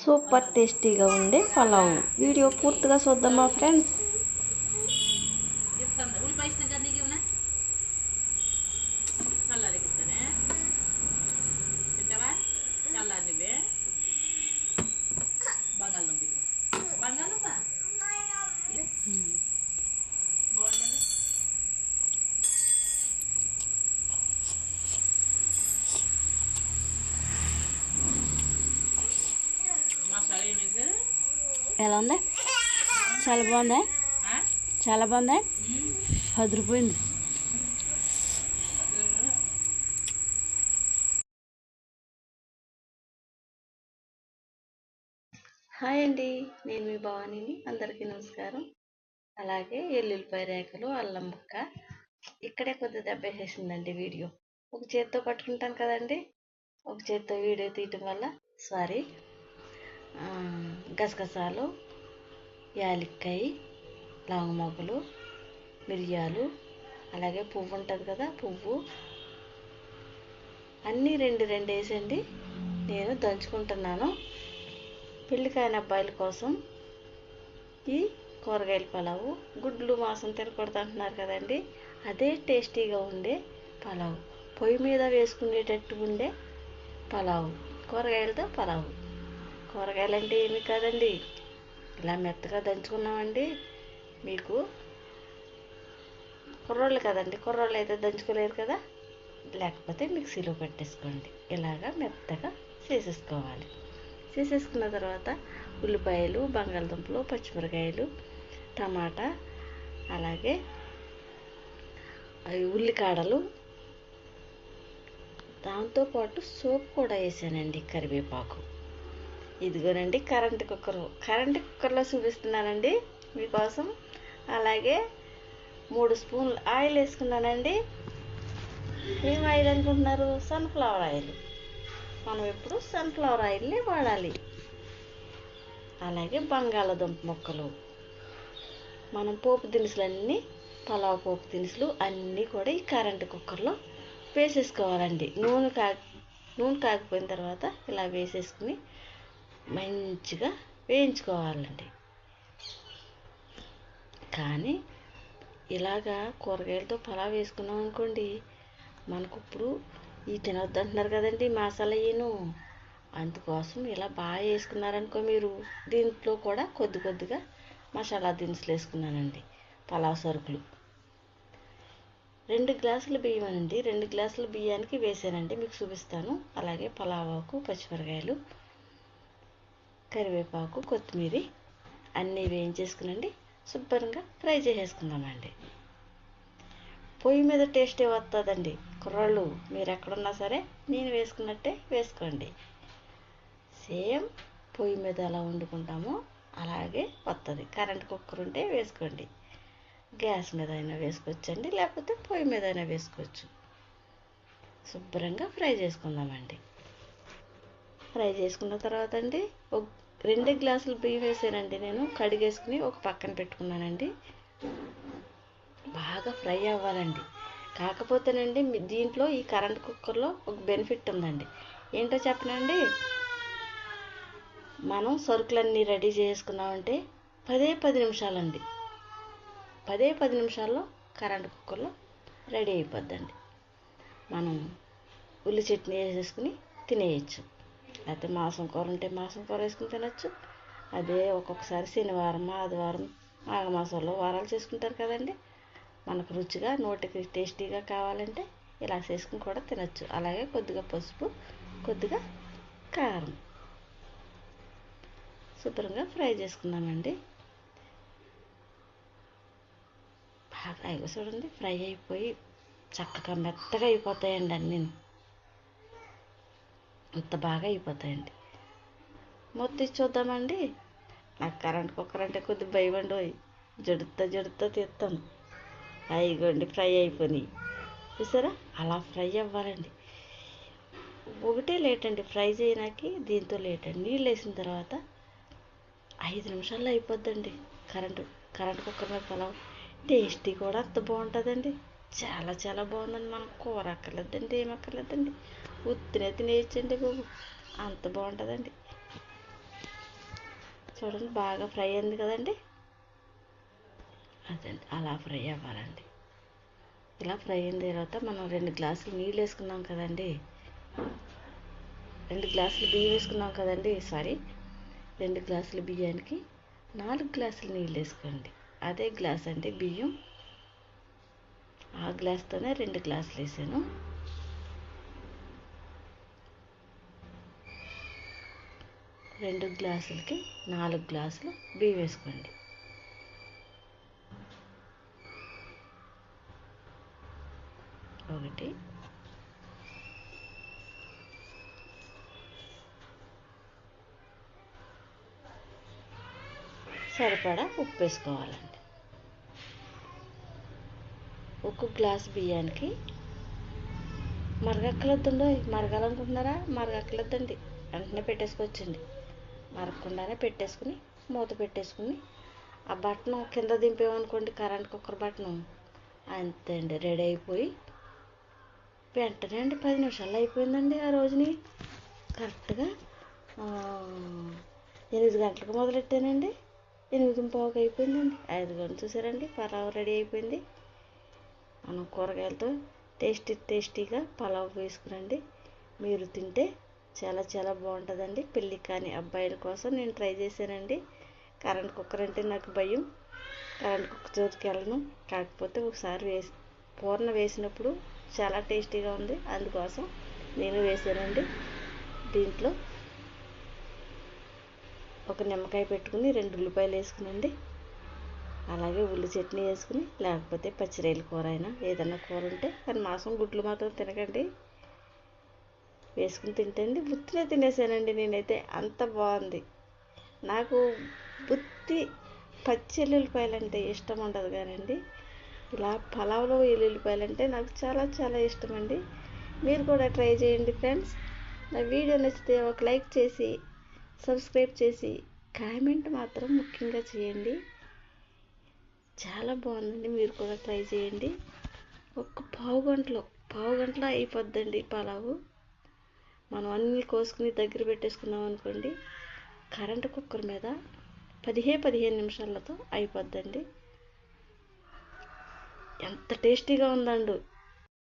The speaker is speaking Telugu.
సూపర్ టేస్టీగా ఉండే పలావ్. వీడియో పూర్తిగా చూద్దామా ఫ్రెండ్స్ ఇస్తాను ఉల్లిపాయ ఇష్టం కదా నీకు ఏమన్నా చల్లారెక్కుతానే తింటావా చల్లారివే బంగాళదుంప ఇవ్వు. బంగాళదుంప ఇదే. బాగుంటుంది మసాలా ఏం వేసారు ఎలా ఉంది? చాలా బాగుందా? చాలా బాగుందా? అదిరిపోయింది. హాయ్ అండి నేను మీ భవానీని అందరికీ నమస్కారం. అలాగే ఎల్లుల్లిపాయ రేఖలు అల్లం ముక్క. ఇక్కడే కొద్ది దెబ్బేసేసిందండి వీడియో. ఒక చేత్తో పట్టుకుంటాను కదండి. ఒక చేత్తో వీడియో తీయటం వల్ల సారీ. గసగసాలు యాలక్కాయ లవంగ మొగ్గలు మిరియాలు అలాగే పువ్వు ఉంటుంది కదా పువ్వు. అన్నీ రెండు రెండు వేసండి నేను దంచుకుంటున్నాను. పెళ్ళి కాని అబ్బాయిల కోసం ఈ కూరగాయల పలావు. గుడ్లు మాంసం తినకూడదు అంటున్నారు కదండి. అదే టేస్టీగా ఉండే పలావు. పొయ్యి మీద వేసుకునేటట్టు ఉండే పలావు. కూరగాయలతో పలావు. కూరగాయలు అంటే ఏమి కాదండి. ఇలా మెత్తగా దంచుకున్నామండి. మీకు కుర్రోళ్ళు కదండి కుర్రోళ్ళు అయితే దంచుకోలేరు కదా? లేకపోతే మిక్సీలో పెట్టేసుకోండి. ఇలాగా మెత్తగా చేసేసుకోవాలి. చేసేసుకున్న తర్వాత ఉల్లిపాయలు బంగాళదుంపలు పచ్చిమిరకాయలు టమాటా అలాగే అవి ఉల్లికాడలు. దాంతోపాటు సోప్ కూడా వేసానండి కరివేపాకు. ఇదిగోనండి కరెంట్ కుక్కర్. కరెంట్ కుక్కర్లో చూపిస్తున్నానండి మీకోసం. అలాగే మూడు స్పూన్లు ఆయిల్ వేసుకున్నానండి. ఏం ఆయిల్ అనుకుంటున్నారు? Sunflower oil. మనం ఎప్పుడు సన్ఫ్లవర్ ఆయిల్ని వాడాలి. అలాగే బంగాళాదుంప ముక్కలు. మనం పోపు దినుసులన్నీ పలావ్ పోపు దినుసులు అన్నీ కూడా ఈ కరెంట్ కుక్కర్లో వేసేసుకోవాలండి. నూనె కా నూనె కాగిపోయిన తర్వాత ఇలా వేసేసుకుని మంచిగా వేయించుకోవాలండి. కానీ ఇలాగా కూరగాయలతో పలావ్ వేసుకున్నాం అనుకోండి మనకు ఇప్పుడు ఈ తినొద్దు అంటున్నారు కదండి మసాలా ఈను అందుకోసం ఇలా బాగా వేసుకున్నారనుకో మీరు దీంట్లో కూడా కొద్ది కొద్దిగా మసాలా దినుసులు వేసుకున్నానండి పలావ్ సరుకులు. రెండు గ్లాసుల బియ్యం అండి రెండు గ్లాసుల బియ్యానికి వేసానండి మీకు చూపిస్తాను. అలాగే పలావాకు పచ్చిమిరకాయలు కరివేపాకు కొత్తిమీర అన్నీ వేయించేసుకునండి. శుభ్రంగా ఫ్రై చేసేసుకుందామండి. పొయ్యి మీద టేస్టే వస్తుందండి కుర్రాళ్ళు మీరు ఎక్కడున్నా సరే నేను వేసుకున్నట్టే వేసుకోండి. సేమ్ పొయ్యి మీద ఎలా వండుకుంటామో అలాగే వస్తుంది కరెంట్ కుక్కర్ ఉంటే వేసుకోండి. గ్యాస్ మీద అయినా వేసుకోవచ్చండి లేకపోతే పొయ్యి మీద అయినా వేసుకోవచ్చు. శుభ్రంగా ఫ్రై చేసుకుందామండి. ఫ్రై చేసుకున్న తర్వాత అండి ఒక రెండు గ్లాసులు బియ్యం వేసానండి నేను. కడిగేసుకుని ఒక పక్కన పెట్టుకున్నానండి. బాగా ఫ్రై అవ్వాలండి. కాకపోతేనండి దీంట్లో ఈ కరెంట్ కుక్కర్లో ఒక బెనిఫిట్ ఉందండి. ఏంటో చెప్పనండి? మనం సరుకులన్నీ రెడీ చేసుకున్నామంటే పదే పది నిమిషాలండి. పదే పది నిమిషాల్లో కరెంట్ కుక్కర్లో రెడీ అయిపోద్దండి. మనం ఉల్లి చట్నీ వేసేసుకుని తినేయచ్చు. అయితే మాసం కూర ఉంటే మాసం కూర వేసుకుని తినచ్చు. అదే ఒక్కొక్కసారి శనివారం ఆదివారం మాఘమాసంలో వారాలు చేసుకుంటారు కదండి. మనకు రుచిగా నోటికి టేస్టీగా కావాలంటే ఇలా చేసుకుని కూడా తినచ్చు. అలాగే కొద్దిగా పసుపు కొద్దిగా కారం. శుభ్రంగా ఫ్రై చేసుకుందామండి. బాగా ఇగో చూడండి ఫ్రై అయిపోయి చక్కగా మెత్తగా అయిపోతాయండి అన్నీ. అంత బాగా అయిపోతాయండి. మొత్తం ఇచ్చి చూద్దామండి. నాకు కరెంట్ కుక్కర్ అంటే కొద్ది భయం అండి ఓయ్. జడుతా జడుతా తీస్తాను. అయిగోండి ఫ్రై అయిపోయినాయి. చూసారా? అలా ఫ్రై అవ్వాలండి. ఒకటే లేట్ అండి ఫ్రై చేయడానికి. దీంతో లేట్ అండి. నీళ్ళు వేసిన తర్వాత ఐదు నిమిషాల్లో అయిపోద్దండి. కరెంటు కరెంట్ కుక్కర్ మీద పలావ్. టేస్టీ కూడా అంత బాగుంటుందండి. చాలా చాలా బాగుందండి. మనకు కూర అక్కర్లేదండి ఏం అక్కర్లేదండి. ఉత్తినే తినేయచ్చండి బాబు. అంత బాగుంటుందండి. చూడండి బాగా ఫ్రై అయింది కదండి. అదండి అలా ఫ్రై అవ్వాలండి. ఇలా ఫ్రై అయిన తర్వాత మనం రెండు గ్లాసులు నీళ్ళు వేసుకున్నాం కదండి. రెండు గ్లాసులు బియ్యం వేసుకున్నాం కదండి సారీ. రెండు గ్లాసులు బియ్యానికి నాలుగు గ్లాసులు నీళ్ళు వేసుకోండి. అదే గ్లాస్ అండి బియ్యం. ఆ గ్లాస్తోనే రెండు గ్లాసులు వేసాను. రెండు గ్లాసులకి నాలుగు గ్లాసులు బియ్యం వేసుకోండి. ఒకటి. సరిపడా ఉప్పు వేసుకోవాలండి. ఒక గ్లాస్ బియ్యానికి మరగక్కలొద్దండి మరగాలనుకుంటున్నారా? మరగక్కలొద్దండి వెంటనే పెట్టేసుకోవచ్చండి. మరగకుండానే పెట్టేసుకుని మూత పెట్టేసుకుని ఆ బట్టను కింద దింపేమనుకోండి కరెంట్ కుక్కర్ బట్టను అంతే అండి రెడీ అయిపోయి. వెంటనే అండి పది నిమిషాల్లో అయిపోయిందండి ఆ రోజుని. కరెక్ట్గా ఎనిమిది గంటలకు మొదలెట్టానండి. ఎనిమిది పావుకి అయిపోయిందండి. ఐదు గంటలు చూసారండి పలావ్ రెడీ అయిపోయింది. మనం కూరగాయలతో టేస్టీ టేస్టీగా పలావ్ వేసుకురండి. మీరు తింటే చాలా చాలా బాగుంటుందండి. పెళ్ళి కానీ అబ్బాయిల కోసం నేను ట్రై చేశానండి. కరెంట్ కుక్కర్ అంటే నాకు భయం. కరెంట్ కుక్కర్ జోలికి వెళ్ళను. కాకపోతే ఒకసారి వేసి పూర్ణ వేసినప్పుడు చాలా టేస్టీగా ఉంది. అందుకోసం నేను వేసానండి దీంట్లో ఒక నిమ్మకాయ పెట్టుకుని రెండు ఉల్లిపాయలు వేసుకునండి. అలాగే ఉల్లి చట్నీ వేసుకుని లేకపోతే పచ్చిరేలు కూర అయినా ఏదైనా కూర ఉంటే కానీ మాసం గుడ్లు మాత్రం తినకండి. వేసుకుని తింటండి బుత్తిలో తినేసానండి నేనైతే. అంత బాగుంది. నాకు బుత్తి పచ్చి ఎల్లుల్లిపాయలు అంటే ఇష్టం ఉండదు కానండి. ఇలా పలావ్లో ఎల్లుల్లిపాయలు అంటే నాకు చాలా చాలా ఇష్టం అండి మీరు కూడా ట్రై చేయండి ఫ్రెండ్స్. నా వీడియో నచ్చితే ఒక లైక్ చేసి సబ్స్క్రైబ్ చేసి కామెంట్ మాత్రం ముఖ్యంగా చేయండి. చాలా బాగుందండి. మీరు కూడా ట్రై చేయండి. ఒక్క పావు గంటలో పావు గంటలో అయిపోద్దండి పలావు. మనం అన్నీ కోసుకుని దగ్గర పెట్టేసుకున్నాం అనుకోండి కరెంటు కుక్కర్ మీద పదిహే పదిహేను నిమిషాలతో అయిపోద్దండి. ఎంత టేస్టీగా ఉందండు.